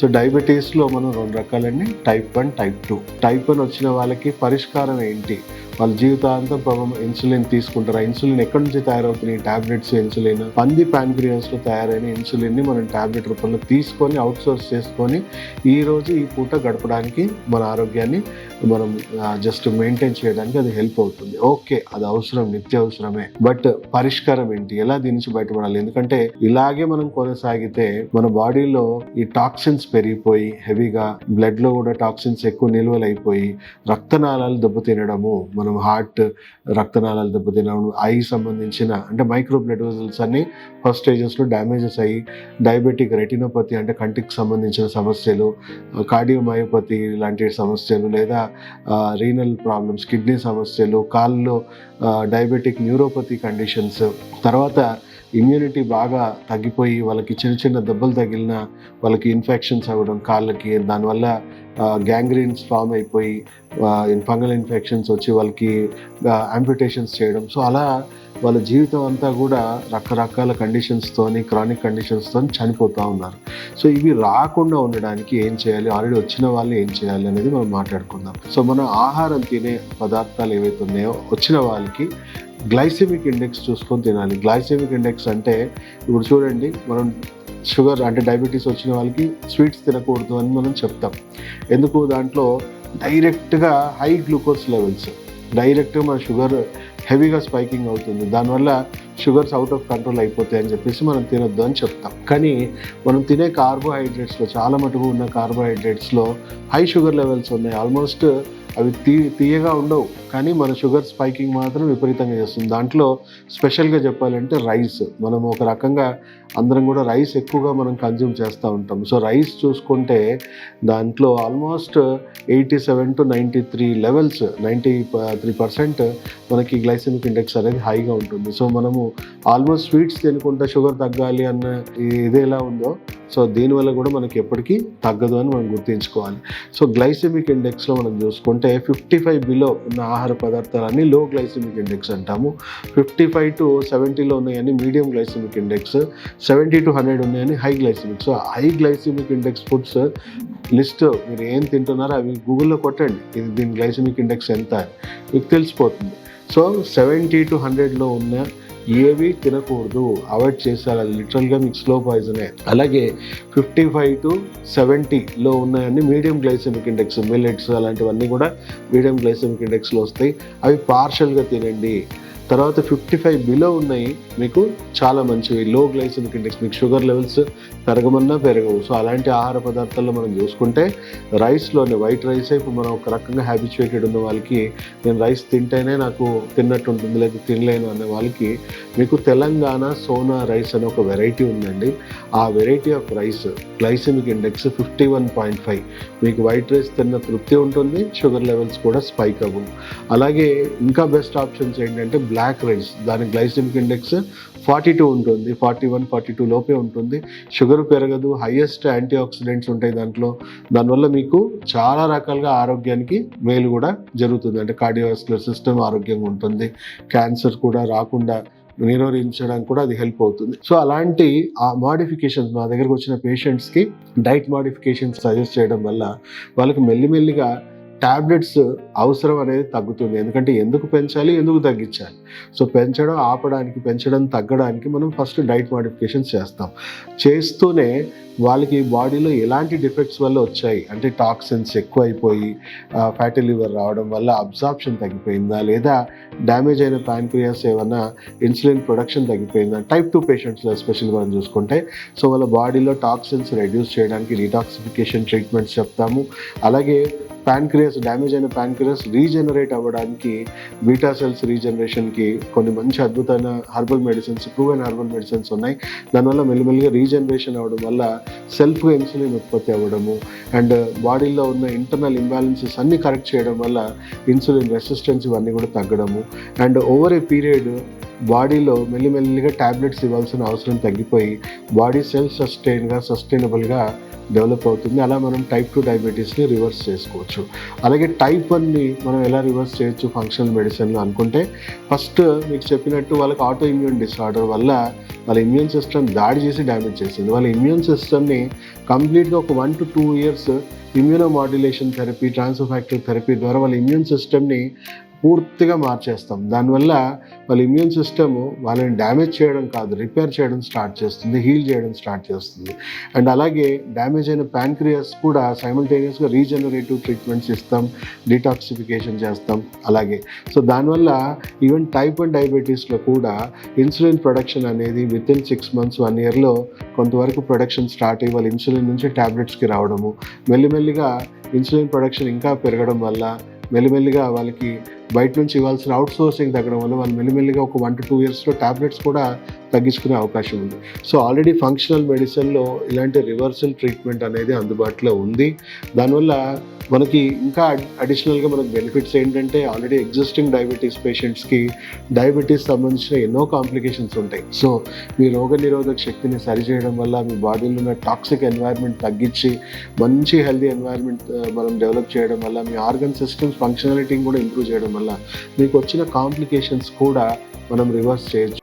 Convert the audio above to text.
So డయాబెటీస్లో మనం రెండు రకాలండి. Type one type two. Type one వచ్చిన వాళ్ళకి పరిష్కారం ఏంటి? వాళ్ళ జీవితాంతం పాపం ఇన్సులిన్ తీసుకుంటారు. ఇన్సులిన్ ఎక్కడి నుంచి తయారవుతుంది టాబ్లెట్స్ ఇన్సులిన్. పంది pancreas లో తయారైన ఇన్సులిన్ని మనం టాబ్లెట్ రూపంలో తీసుకొని అవుట్ సోర్స్ చేసుకొని ఈ రోజు ఈ పూట గడపడానికి మన ఆరోగ్యాన్ని మనం జస్ట్ మెయింటైన్ చేయడానికి అది హెల్ప్ అవుతుంది. ఓకే అది అవసరం నిత్య అవసరమే. బట్ పరిష్కారం ఏంటి? ఎలా దీని నుంచి బయటపడాలి? ఎందుకంటే ఇలాగే మనం కొనసాగితే మన బాడీలో ఈ టాక్సిన్స్ పెరిగిపోయి హెవీగా బ్లడ్లో కూడా టాక్సిన్స్ ఎక్కువ నిల్వలు అయిపోయి రక్తనాళాలు దెబ్బతినడము మనం హార్ట్ రక్తనాళాలు దెబ్బతినడం ఐ సంబంధించిన అంటే మైక్రో బ్లడ్ వెజల్స్ అన్ని ఫస్ట్ స్టేజెస్లో డ్యామేజెస్ అయ్యి డయాబెటిక్ రెటినోపతి అంటే కంటికి సంబంధించిన సమస్యలు కార్డియోమయోపతి లాంటి సమస్యలు లేదా రీనల్ ప్రాబ్లమ్స్ కిడ్నీ సమస్యలు కాళ్ళలో డయాబెటిక్ న్యూరోపతి కండిషన్స్ తర్వాత ఇమ్యూనిటీ బాగా తగ్గిపోయి వాళ్ళకి చిన్న చిన్న దెబ్బలు తగిలిన వాళ్ళకి ఇన్ఫెక్షన్స్ అవ్వడం కాళ్ళకి దానివల్ల గ్యాంగ్రీన్స్ ఫామ్ అయిపోయి ఫంగల్ ఇన్ఫెక్షన్స్ వచ్చి వాళ్ళకి అంప్యుటేషన్స్ చేయడం. సో అలా వాళ్ళ జీవితం అంతా కూడా రకరకాల కండిషన్స్తోని క్రానిక్ కండిషన్స్తో చనిపోతూ ఉన్నారు. సో ఇవి రాకుండా ఉండడానికి ఏం చేయాలి? ఆల్రెడీ వచ్చిన వాళ్ళు ఏం చేయాలి అనేది మనం మాట్లాడుకుందాం. సో మన ఆహారం తినే పదార్థాలు ఏవైతే ఉన్నాయో వచ్చిన వాళ్ళకి గ్లైసెమిక్ ఇండెక్స్ చూసుకొని తినాలి. గ్లైసెమిక్ ఇండెక్స్ అంటే ఇప్పుడు చూడండి మనం షుగర్ అంటే డయాబెటీస్ వచ్చిన వాళ్ళకి స్వీట్స్ తినకూడదు అని మనం చెప్తాం. ఎందుకు? దాంట్లో డైరెక్ట్గా హై గ్లూకోజ్ లెవెల్స్ డైరెక్ట్గా మన షుగర్ హెవీగా స్పైకింగ్ అవుతుంది. దానివల్ల షుగర్స్ అవుట్ ఆఫ్ కంట్రోల్ అయిపోతాయి అని చెప్పేసి మనం తినొద్దు అని చెప్తాం. కానీ మనం తినే కార్బోహైడ్రేట్స్లో చాలా మటుకు ఉన్న కార్బోహైడ్రేట్స్లో హై షుగర్ లెవెల్స్ ఉన్నాయి. ఆల్మోస్ట్ అవి తీ తీయగా ఉండవు. కానీ మన షుగర్ స్పైకింగ్ మాత్రం విపరీతంగా చేస్తుంది. దాంట్లో స్పెషల్గా చెప్పాలంటే రైస్. మనం ఒక రకంగా అందరం కూడా రైస్ ఎక్కువగా మనం కన్జ్యూమ్ చేస్తూ ఉంటాం. సో రైస్ చూసుకుంటే దాంట్లో almost eighty seven to ninety three levels ninety three percent మనకి గ్లైసెమిక్ ఇండెక్స్ అనేది హైగా ఉంటుంది. సో మనము ఆల్మోస్ట్ స్వీట్స్ తినుకుంటే షుగర్ తగ్గాలి అన్న ఇది ఎలా ఉందో సో దీనివల్ల కూడా మనకి ఎప్పటికీ తగ్గదు అని మనం గుర్తుంచుకోవాలి. సో గ్లైసెమిక్ ఇండెక్స్లో మనం చూసుకుంటే ఫిఫ్టీ ఫైవ్ బిలో ఉన్న ఆహార పదార్థాలన్నీ లో గ్లైసిమిక్ ఇండెక్స్ అంటాము. ఫిఫ్టీ ఫైవ్ టు సెవెంటీలో ఉన్నాయని medium glycemic index seventy to hundred ఉన్నాయని high glycemic so high glycemic index foods list మీరు ఏం తింటున్నారో అవి గూగుల్లో కొట్టండి. ఇది దీని గ్లైసిమిక్ ఇండెక్స్ ఎంత అని. మీకు తెలిసిపోతుంది. సో సెవెంటీ టు హండ్రెడ్లో ఉన్న ఏవి తినకూడదు. అవాయిడ్ చేస్తారు అది లిటరల్గా మీకు స్లో పాయిజనే అలాగే ఫిఫ్టీ ఫైవ్ టు సెవెంటీలో ఉన్నాయన్నీ మీడియం గ్లైసెమిక్ ఇండెక్స్ మిల్లెట్స్ అలాంటివన్నీ కూడా మీడియం గ్లైసెమిక్ ఇండెక్స్లో వస్తాయి. అవి పార్షల్గా తినండి. తర్వాత ఫిఫ్టీ ఫైవ్ బిలో ఉన్నాయి. మీకు చాలా మంచివి. లో గ్లైసెమిక్ ఇండెక్స్ మీకు షుగర్ లెవెల్స్ పెరగమన్నా పెరగవు. సో అలాంటి ఆహార పదార్థాల్లో మనం చూసుకుంటే రైస్లోనే వైట్ రైస్ ఇప్పుడు మనం ఒక రకంగా హ్యాబిచువేటెడ్ ఉన్న వాళ్ళకి నేను రైస్ తింటేనే నాకు తిన్నట్టు ఉంటుంది లేదా తినలేను అనే వాళ్ళకి మీకు తెలంగాణ సోనా రైస్ అనే ఒక వెరైటీ ఉందండి. ఆ variety of rice glycemic index fifty one point five మీకు వైట్ రైస్ తిన్న తృప్తి ఉంటుంది షుగర్ లెవెల్స్ కూడా స్పైక్ అవ్వవు. అలాగే ఇంకా బెస్ట్ ఆప్షన్స్ ఏంటంటే బ్లాక్ రైస్ దాని గ్లైసెమిక్ ఇండెక్స్ ఫార్టీ టూ ఉంటుంది. ఫార్టీ వన్ ఫార్టీ టూ లోపే ఉంటుంది. షుగర్ పెరగదు. హైయెస్ట్ యాంటీ ఆక్సిడెంట్స్ ఉంటాయి దాంట్లో. దానివల్ల మీకు చాలా రకాలుగా ఆరోగ్యానికి మేలు కూడా జరుగుతుంది. అంటే కార్డియోవాస్కులర్ సిస్టమ్ ఆరోగ్యంగా ఉంటుంది. క్యాన్సర్ కూడా రాకుండా నిరోధించడానికి కూడా అది హెల్ప్ అవుతుంది. సో అలాంటి ఆ మాడిఫికేషన్స్ మా దగ్గరకు వచ్చిన పేషెంట్స్కి డైట్ మాడిఫికేషన్స్ సజెస్ట్ చేయడం వల్ల వాళ్ళకి మెల్లిమెల్లిగా టాబ్లెట్స్ అవసరం అనేది తగ్గుతుంది. ఎందుకంటే ఎందుకు పెంచాలి? ఎందుకు తగ్గించాలి? సో పెంచడం ఆపడానికి పెంచడం తగ్గడానికి మనం ఫస్ట్ డైట్ మాడిఫికేషన్స్ చేస్తాం. చేస్తూనే వాళ్ళకి బాడీలో ఎలాంటి డిఫెక్ట్స్ వల్ల వచ్చాయి? అంటే టాక్సిన్స్ ఎక్కువైపోయి ఫ్యాటీ లివర్ రావడం వల్ల అబ్జార్ప్షన్ తగ్గిపోయిందా? లేదా డ్యామేజ్ అయిన ప్యాన్క్రియాస్ ఏమైనా ఇన్సులిన్ ప్రొడక్షన్ తగ్గిపోయిందా? టైప్ టూ పేషెంట్స్లో ఎస్పెషల్ మనం చూసుకుంటే సో వాళ్ళ బాడీలో టాక్సిన్స్ రెడ్యూస్ చేయడానికి డిటాక్సిఫికేషన్ ట్రీట్మెంట్స్ చెప్తాము. అలాగే ప్యాన్క్రియాస్ డ్యామేజ్ అయిన ప్యాన్క్రియాస్ రీజనరేట్ అవ్వడానికి బీటా సెల్స్ రీజనరేషన్కి కొన్ని మంచి అద్భుతమైన herbal medicines proven herbal medicines ఉన్నాయి. దానివల్ల మెల్లిమెల్లిగా రీజనరేషన్ అవ్వడం వల్ల సెల్ఫ్గా ఇన్సులిన్ ఉత్పత్తి అవ్వడము అండ్ బాడీలో ఉన్న ఇంటర్నల్ ఇంబ్యాలెన్సెస్ అన్ని కరెక్ట్ చేయడం వల్ల ఇన్సులిన్ రెసిస్టెన్స్ ఇవన్నీ కూడా తగ్గడము అండ్ ఓవర్ ఏ పీరియడ్ బాడీలో మెల్లిమెల్లిగా ట్యాబ్లెట్స్ ఇవ్వాల్సిన అవసరం తగ్గిపోయి బాడీ సెల్ఫ్ సస్టైన్గా సస్టైనబుల్గా డెవలప్ అవుతుంది. అలా మనం టైప్ టూ డయాబెటీస్ని రివర్స్ చేసుకోవచ్చు. అలాగే టైప్ వన్ని మనం ఎలా రివర్స్ చేయొచ్చు ఫంక్షనల్ మెడిసిన్లో అనుకుంటే ఫస్ట్ మీకు చెప్పినట్టు వాళ్ళకి ఆటో ఇమ్యూన్ డిసార్డర్ వల్ల వాళ్ళ ఇమ్యూన్ సిస్టమ్ దాడి చేసి డ్యామేజ్ చేసింది. వాళ్ళ ఇమ్యూన్ సిస్టమ్ని కంప్లీట్గా ఒక one to two years immunomodulation therapy transfer factor therapy ద్వారా వాళ్ళ ఇమ్యూన్ సిస్టమ్ని పూర్తిగా మార్చేస్తాం. దానివల్ల వాళ్ళ ఇమ్యూన్ సిస్టమ్ వాళ్ళని డ్యామేజ్ చేయడం కాదు రిపేర్ చేయడం స్టార్ట్ చేస్తుంది హీల్ చేయడం స్టార్ట్ చేస్తుంది. అండ్ అలాగే డ్యామేజ్ అయిన ప్యాంక్రియాస్ కూడా సైమల్టేనియస్గా రీజనరేటివ్ ట్రీట్మెంట్స్ ఇస్తాం డిటాక్సిఫికేషన్ చేస్తాం అలాగే. సో దానివల్ల ఈవెన్ టైప్ వన్ డయాబెటీస్లో కూడా ఇన్సులిన్ ప్రొడక్షన్ అనేది with in six months one ఇయర్లో కొంతవరకు ప్రొడక్షన్ స్టార్ట్ అయ్యి వాళ్ళు ఇన్సులిన్ నుంచి ట్యాబ్లెట్స్కి రావడము. మెల్లిమెల్లిగా ఇన్సులిన్ ప్రొడక్షన్ ఇంకా పెరగడం వల్ల మెల్లిమెల్లిగా వాళ్ళకి బయట నుంచి ఇవ్వాల్సిన అవుట్ సోర్సింగ్ తగ్గడం వల్ల వాళ్ళు మెల్లిమెల్లిగా ఒక వన్ టు టూ ఇయర్స్లో ట్యాబ్లెట్స్ కూడా తగ్గించుకునే అవకాశం ఉంది. సో ఆల్రెడీ ఫంక్షనల్ మెడిసిన్లో ఇలాంటి రివర్సల్ ట్రీట్మెంట్ అనేది అందుబాటులో ఉంది. దానివల్ల మనకి ఇంకా అడిషనల్గా మనకు బెనిఫిట్స్ ఏంటంటే ఆల్రెడీ ఎగ్జిస్టింగ్ డయాబెటీస్ పేషెంట్స్కి డయాబెటీస్ సంబంధించిన ఎన్నో కాంప్లికేషన్స్ ఉంటాయి. సో మీ రోగ నిరోధక శక్తిని సరిచేయడం వల్ల మీ బాడీలో ఉన్న టాక్సిక్ ఎన్వైర్న్మెంట్ తగ్గించి మంచి హెల్దీ ఎన్వైర్న్మెంట్ మనం డెవలప్ చేయడం వల్ల మీ ఆర్గన్ సిస్టమ్స్ ఫంక్షనాలిటీని కూడా ఇంప్రూవ్ చేయడం వల్ల మీకు వచ్చిన కాంప్లికేషన్స్ కూడా మనం రివర్స్ చేయొచ్చు.